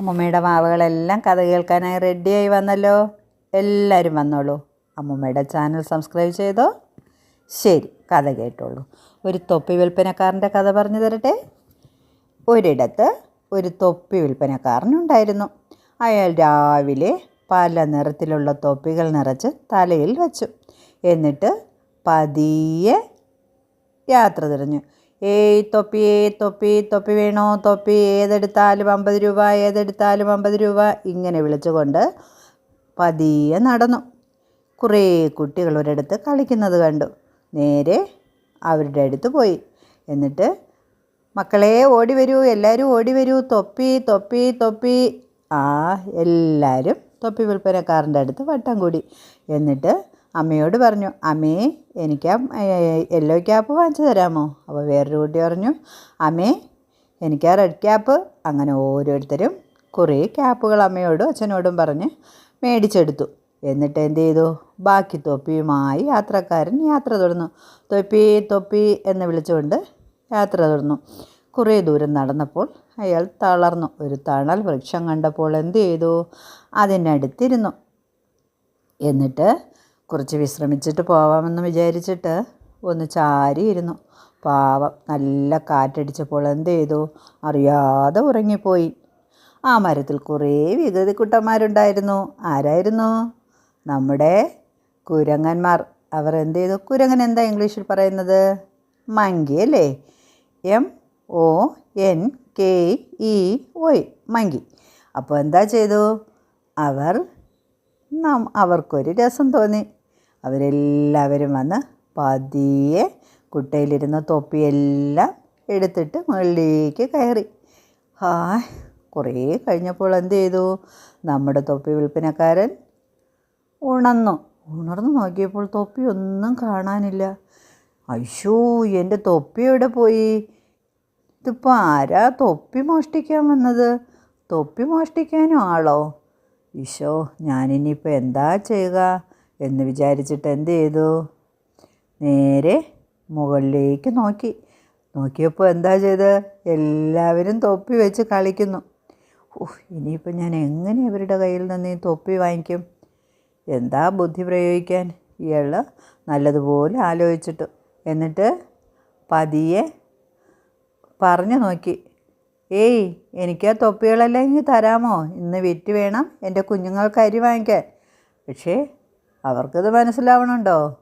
അമ്മൂമ്മയുടെ മാവുകളെല്ലാം കഥ കേൾക്കാനായി റെഡിയായി വന്നല്ലോ. എല്ലാവരും വന്നോളൂ. അമ്മൂമ്മയുടെ ചാനൽ സബ്സ്ക്രൈബ് ചെയ്തോ? ശരി കഥ കേട്ടോളൂ. ഒരു തൊപ്പി വിൽപ്പനക്കാരന്റെ കഥ പറഞ്ഞു തരട്ടെ? ഒരിടത്ത് ഒരു തൊപ്പി വിൽപ്പനക്കാരനുണ്ടായിരുന്നു. അയാൾ രാവിലെ പല നിറത്തിലുള്ള തൊപ്പികൾ നിറച്ച് തലയിൽ വച്ചു. എന്നിട്ട് പതിയെ യാത്ര തിരിഞ്ഞു. ഏയ് തൊപ്പി ഏയ് തൊപ്പി തൊപ്പി വേണോ? തൊപ്പി ഏതെടുത്താലും അമ്പത് രൂപ ഏതെടുത്താലും അമ്പത് രൂപ. ഇങ്ങനെ വിളിച്ചുകൊണ്ട് പതിയെ നടന്നു. കുറേ കുട്ടികൾ ഒരിടത്ത് കളിക്കുന്നത് കണ്ടു. നേരെ അവരുടെ അടുത്ത് പോയി. എന്നിട്ട് മക്കളെ ഓടി വരൂ എല്ലാവരും ഓടി വരൂ. തൊപ്പി തൊപ്പി തൊപ്പി. ആ എല്ലാവരും തൊപ്പി വിൽപ്പനക്കാരന്റെ അടുത്ത് വട്ടം കൂടി. എന്നിട്ട് അമ്മയോട് പറഞ്ഞു അമ്മേ എനിക്ക് യെല്ലോ ക്യാപ്പ് വാങ്ങിച്ചു തരാമോ? അപ്പോൾ വേറൊരു കുട്ടി പറഞ്ഞു അമ്മേ എനിക്ക് ആ റെഡ് ക്യാപ്പ് അങ്ങനെ ഓരോരുത്തരും കുറേ ക്യാപ്പുകൾ അമ്മയോടും അച്ഛനോടും പറഞ്ഞ് മേടിച്ചെടുത്തു. എന്നിട്ട് എന്ത് ചെയ്തു? ബാക്കി തൊപ്പിയുമായി യാത്രക്കാരൻ യാത്ര തുടർന്നു. തൊപ്പി തൊപ്പി എന്ന് വിളിച്ചുകൊണ്ട് യാത്ര തുടർന്നു. കുറേ ദൂരം നടന്നപ്പോൾ അയാൾ തളർന്നു. ഒരു തണൽ വൃക്ഷം കണ്ടപ്പോൾ എന്ത് ചെയ്തു? അതിനടുത്തിരുന്നു. എന്നിട്ട് കുറച്ച് വിശ്രമിച്ചിട്ട് പോവാമെന്ന് വിചാരിച്ചിട്ട് ഒന്ന് ചാരിയിരുന്നു. പാവം നല്ല കാറ്റടിച്ചപ്പോൾ എന്ത് ചെയ്തു? അറിയാതെ ഉറങ്ങിപ്പോയി. ആ മരത്തിൽ കുറേ വികൃതിക്കുട്ടന്മാരുണ്ടായിരുന്നു ആരായിരുന്നു? നമ്മുടെ കുരങ്ങന്മാർ. അവർ എന്ത് ചെയ്തു? കുരങ്ങൻ എന്താ ഇംഗ്ലീഷിൽ പറയുന്നത്? മങ്കി അല്ലേ? M O N K E Y monkey. അപ്പോൾ എന്താ ചെയ്തു? അവർ നാം അവർക്കൊരു രസം തോന്നി. അവരെല്ലാവരും വന്ന് പതിയെ കുട്ടയിലിരുന്ന തൊപ്പിയെല്ലാം എടുത്തിട്ട് മുകളിലേക്ക് കയറി. ഹായ് കുറേ കഴിഞ്ഞപ്പോൾ എന്ത് ചെയ്തു? നമ്മുടെ തൊപ്പി വിൽപ്പനക്കാരൻ ഉണർന്നു. ഉണർന്നു നോക്കിയപ്പോൾ തൊപ്പി ഒന്നും കാണാനില്ല. അയ്യോ എന്റെ തൊപ്പി എവിടെ പോയി? ഇതിപ്പോൾ ആരാ തൊപ്പി മോഷ്ടിക്കാൻ വന്നത്? തൊപ്പി മോഷ്ടിക്കാനും ആളോ? ഈശോ ഞാനിനിയിപ്പോൾ എന്താ ചെയ്യുക? എന്ന് വിചാരിച്ചിട്ട് എന്ത് ചെയ്തു? നേരെ മുകളിലേക്ക് നോക്കി. നോക്കിയപ്പോൾ എന്താ ചെയ്ത്? എല്ലാവരും തൊപ്പി വെച്ച് കളിക്കുന്നു. ഓഹ് ഇനിയിപ്പോൾ ഞാൻ എങ്ങനെ ഇവരുടെ കയ്യിൽ നിന്ന് ഈ തൊപ്പി വാങ്ങിക്കും? എന്താ ബുദ്ധി പ്രയോഗിക്കാൻ? ഇയാൾ നല്ലതുപോലെ ആലോചിച്ചിട്ട്. എന്നിട്ട് പതിയെ പറഞ്ഞു നോക്കി. ഏയ് എനിക്ക് ആ തൊപ്പികളെല്ലാം ഇങ്ങ് തരാമോ? ഇന്ന് വിറ്റ് വേണം എന്റെ കുഞ്ഞുങ്ങൾക്ക് അരി വാങ്ങിക്കാൻ. പക്ഷേ അവർക്കത് മനസ്സിലാവണുണ്ടോ?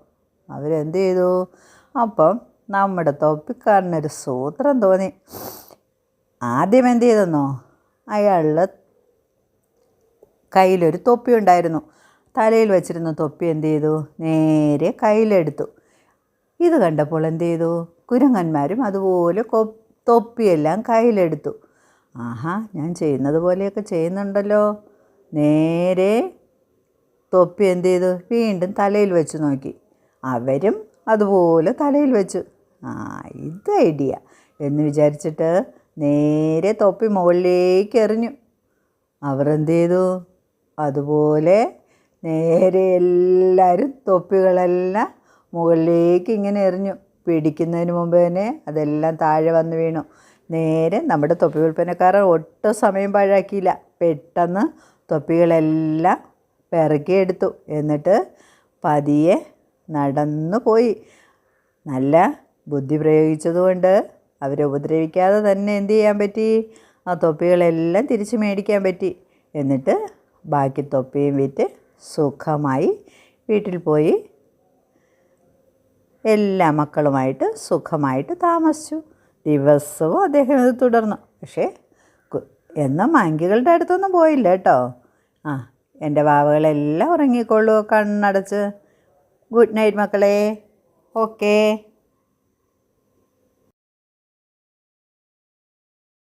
അവരെന്ത് ചെയ്തു അപ്പം നമ്മുടെ തൊപ്പിക്കാരനൊരു സൂത്രം തോന്നി. ആദ്യം എന്ത് ചെയ്തെന്നോ അയാളുടെ കയ്യിലൊരു തൊപ്പി ഉണ്ടായിരുന്നു. തലയിൽ വെച്ചിരുന്ന തൊപ്പി എന്ത് ചെയ്തു നേരെ കയ്യിലെടുത്തു. ഇത് കണ്ടപ്പോൾ എന്ത് ചെയ്തു കുരങ്ങന്മാരും അതുപോലെ തൊപ്പിയെല്ലാം കയ്യിലെടുത്തു. ആഹാ ഞാൻ ചെയ്യുന്നത് പോലെയൊക്കെ ചെയ്യുന്നുണ്ടല്ലോ. നേരെ തൊപ്പി എന്ത് ചെയ്തു വീണ്ടും തലയിൽ വെച്ച് നോക്കി. അവരും അതുപോലെ തലയിൽ വെച്ചു. ആ ഇത് ഐഡിയ. എന്ന് വിചാരിച്ചിട്ട് നേരെ തൊപ്പി മുകളിലേക്ക് എറിഞ്ഞു. അവർ എന്ത് ചെയ്തു അതുപോലെ നേരെ എല്ലാവരും തൊപ്പികളെല്ലാം മുകളിലേക്ക് ഇങ്ങനെ എറിഞ്ഞു. പിടിക്കുന്നതിന് മുമ്പ് തന്നെ അതെല്ലാം താഴെ വന്ന് വീണു. നേരെ നമ്മുടെ തൊപ്പി വിൽപ്പനക്കാരൻ ഒട്ടും സമയം പാഴാക്കിയില്ല. പെട്ടെന്ന് തൊപ്പികളെല്ലാം പെറുക്കിയെടുത്തു. എന്നിട്ട് പതിയെ നടന്നു പോയി. നല്ല ബുദ്ധി പ്രയോഗിച്ചതുകൊണ്ട് അവരെ ഉപദ്രവിക്കാതെ തന്നെ എന്ത് ചെയ്യാൻ പറ്റി? ആ തൊപ്പികളെല്ലാം തിരിച്ച് മേടിക്കാൻ പറ്റി. എന്നിട്ട് ബാക്കി തൊപ്പിയും വിറ്റ് സുഖമായി വീട്ടിൽ പോയി. എല്ലാ മക്കളുമായിട്ട് സുഖമായിട്ട് താമസിച്ചു. ദിവസവും അദ്ദേഹം ഇത് തുടർന്നു. പക്ഷേ എന്നും മാങ്കികളുടെ അടുത്തൊന്നും പോയില്ല കേട്ടോ. ആ എന്റെ വാവകളെല്ലാം ഉറങ്ങിക്കോളൂ കണ്ണടച്ച്. ഗുഡ് നൈറ്റ് മക്കളെ. ഓക്കേ.